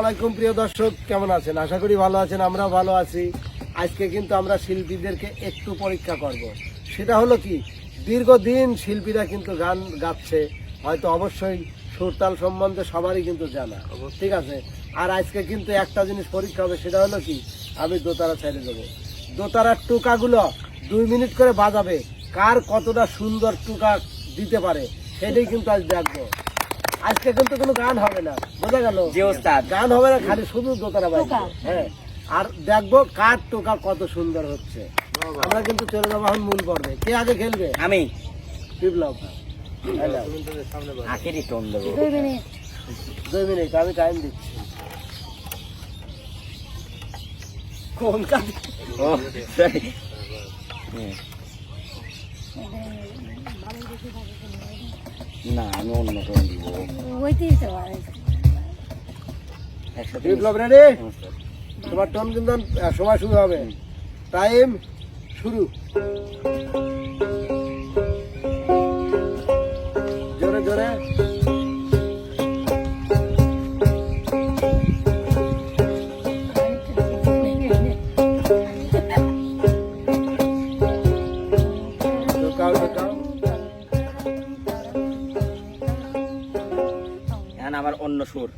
আলাইকুম, প্রিয় দর্শক, কেমন আছেন? আশা করি ভালো আছেন আমরা ভালো আছি। আজকে কিন্তু আমরা শিল্পীদেরকে একটু পরীক্ষা করব। সেটা হলো কি, দীর্ঘদিন শিল্পীরা কিন্তু গান গাচ্ছে, হয়তো অবশ্যই সুরতাল সম্বন্ধে সবারই কিন্তু জানা, ঠিক আছে? আর আজকে কিন্তু একটা জিনিস পরীক্ষা হবে, সেটা হলো কি, আমি দোতারা ছেড়ে দেবো। দোতারার টুকাগুলো দুই মিনিট করে বাজাবে, কার কতটা সুন্দর টুকা দিতে পারে, সেটাই কিন্তু আজ দেখব। আজকে কিন্তু কোনো গান হবে না। বোঝা গেল? জি ওস্তাদ। গান হবে না খালি শুধু দোতারা বাজবে হ্যাঁ। আর দেখব কার টোকা কত সুন্দর হচ্ছে। আমরা কিন্তু চলে যাব এখন মূল পর্বে। কে আগে খেলবে? আমি। বিপ্লব। আখেরই টোন দেবো। দুই মিনিট। আমি টাইম দিচ্ছি। কোন কাজ? ও. না আমি অন্য টোন দিব। একসাথে বিপ্লব রেডি নমস্কার। তোমার টন কিন্তু সময় শুরু হবে। টাইম শুরু। জোরে জোরে। অন্য সুর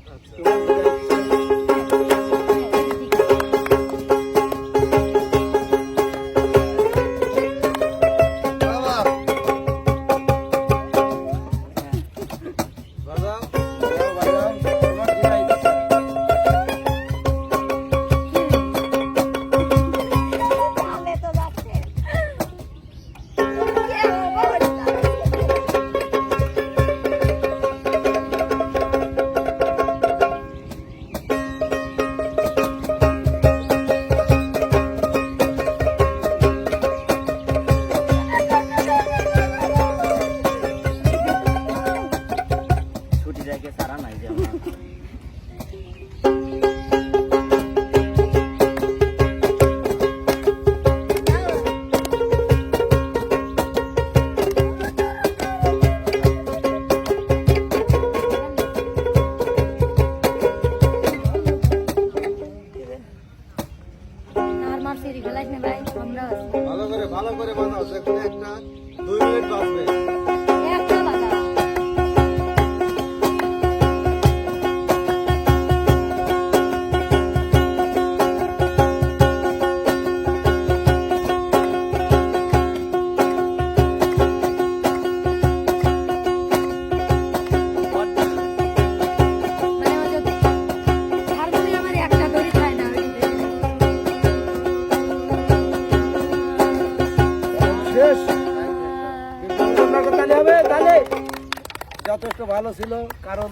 যথেষ্ট ভালো ছিল কারণ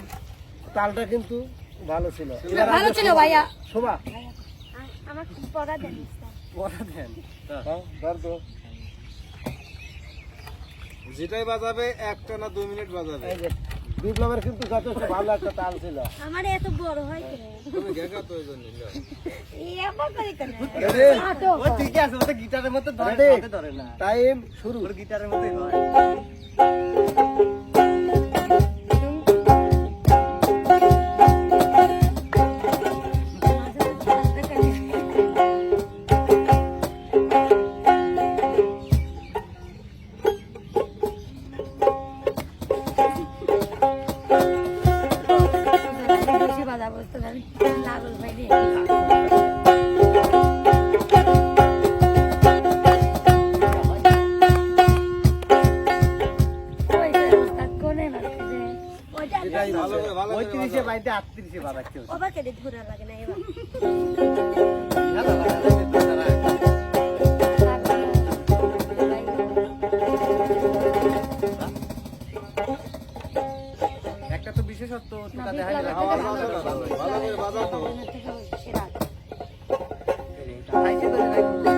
তালটা কিন্তু ভালো ছিল। ভালো ছিল ভাইয়া। শোভা। আমার পড়া দেন বড়া দেন। হ্যাঁ, তো। যেটাই বাজাবে একটা না দুই মিনিট বাজাবে। বিপ্লবের কিন্তু যথেষ্ট ভালো একটা তাল ছিল। আমার এত বড় হয় তুমি তো জন্য আছে ওটা গিটারের মতো ধরে ধরে না। টাইম শুরু। গিটারের মতোই হয়। বেশি বাজাবো তো লাগল ভাই বাইতে আটত্রিশে বাজাচ্ছে ও। ওবার কেটে ধরে লাগে না এবার তো তো বিশেষত্ব তোটা দেখা যায় ভালো করে বাজাও তো সেরা খাইছে তো দেখা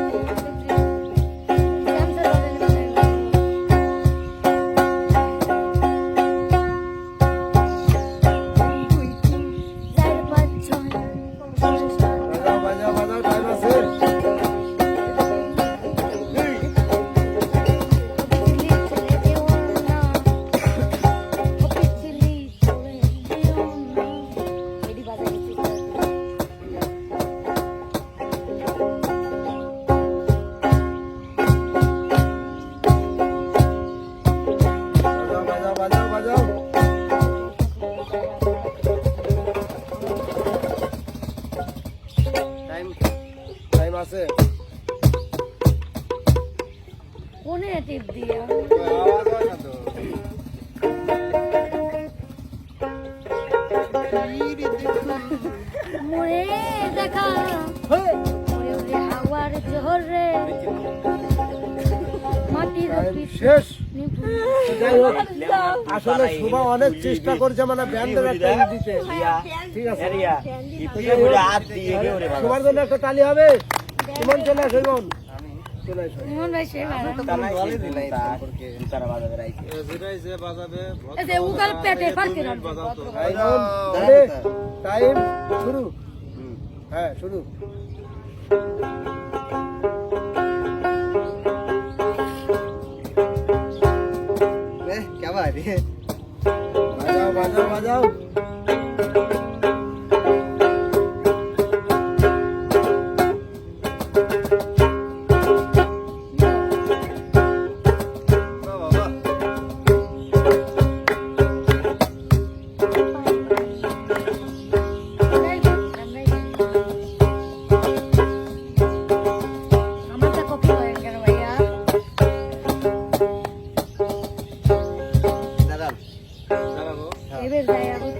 দিয়ে আওয়াজ হয় মোরে দেখা। ওরে ওরে হাওয়ার জোহরে। মাটির শেষ। আসলে শুভা অনেক চেষ্টা করছে মানে ব্যান্ডের একটা ই দিতে। ঠিক আছে। তোমার জন্য একটা তালি হবে। ইমন চলে আসো টাইম শুরু হ্যাঁ শুরু বাজাও বাজাও বাজাও আমারটা এবার যাই আমি।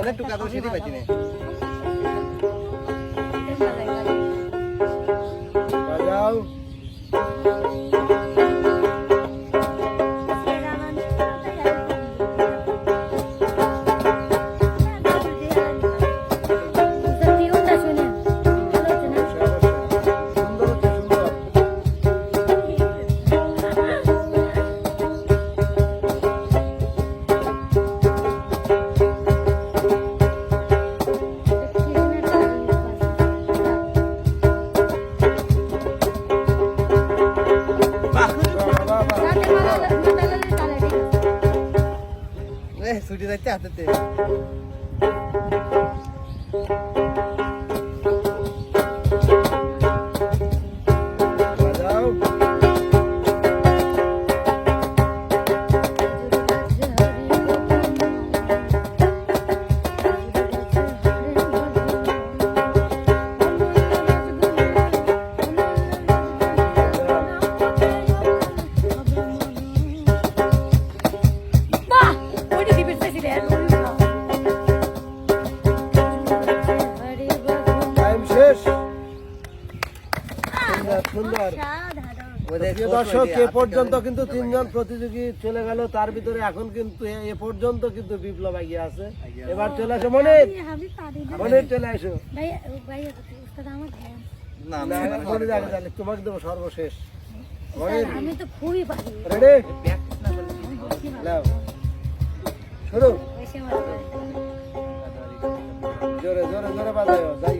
অনেক টুকা তো সেটি পাইছি না। বাজাও। দর্শক এ পর্যন্ত কিন্তু তিনজন প্রতিযোগী চলে গেল তার ভিতরে এখন কিন্তু এ- পর্যন্ত কিন্তু বিপ্লব এগিয়ে আছে এবার চলে আসো মনির আমি পারি না চলে আসো তাহলে তোমাকে দেবো সর্বশেষ আমি তো খুবই রেডি শুরু। জোরে জোরে জোরে বাজাও যাই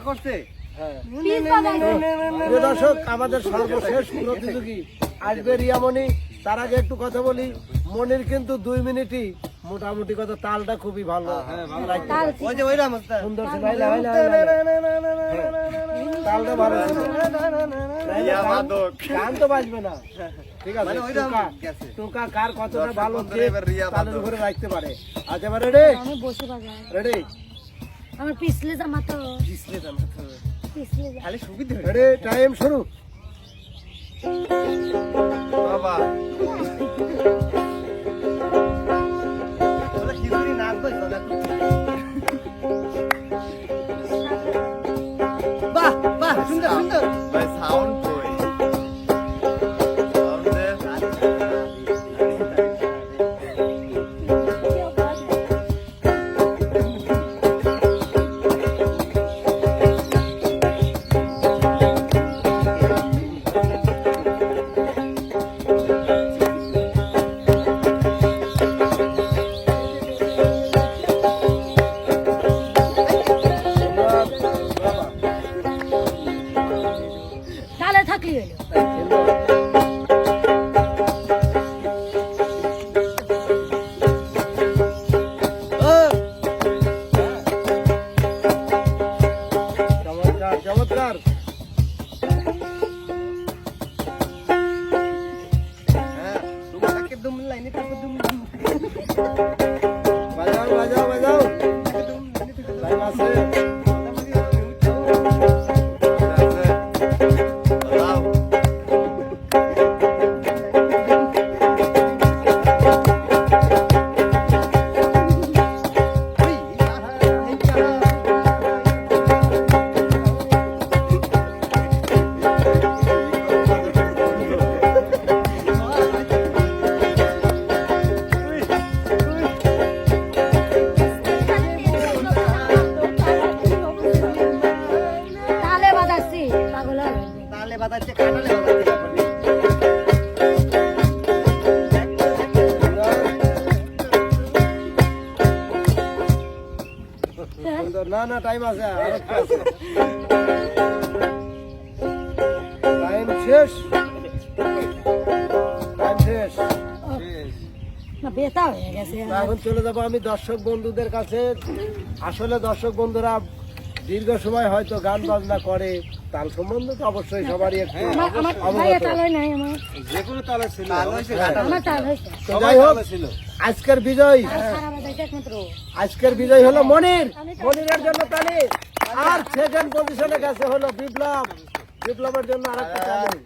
করছে। হ্যাঁ। দর্শক আমাদের সর্বশেষ প্রতিযোগী আসবে রিয়ামণি। তার আগে একটু কথা বলি মনির কিন্তু দুই মিনিটই মোটামুটি কথা তালটা খুবই ভালো। রাখতে তাল পারে। ওই যে ওইরাম অবস্থা সুন্দর। হ্যাঁ, তালটা ভালো গান- গান তো বাজবে না। ঠিক আছে মানে টোকা কার কতটা ভালো তালের উপরে রাখতে পারে। আচ্ছা রেডি আমি বসে বাজাই। রেডি আমার পিছলে জামা তো। পিছলে জামা তো। পিছলে খালি সুবিধা আরে টাইম শুরু। বাবা। বাহ বাহ সুন্দর সুন্দর। টাইম আছে শেষ? টাইম শেষ? বেতা হয়ে গেছে। এখন চলে যাব আমি দর্শক বন্ধুদের কাছে। আসলে দর্শক বন্ধুরা দীর্ঘ সময় হয়তো গান বাজনা করে তাল সম্বন্ধে তো অবশ্যই সবারই একটু হয় যে কোনো তালে ছিল। ছিল। আজকের বিজয় সারা বাজাইছে একমাত্র। আজকের বিজয় হলো মনির। মনিরের জন্য তালে। আর সেকেন্ড পজিশনে গেছে হলো বিপ্লব। বিপ্লবের জন্য আরেকটা তালি।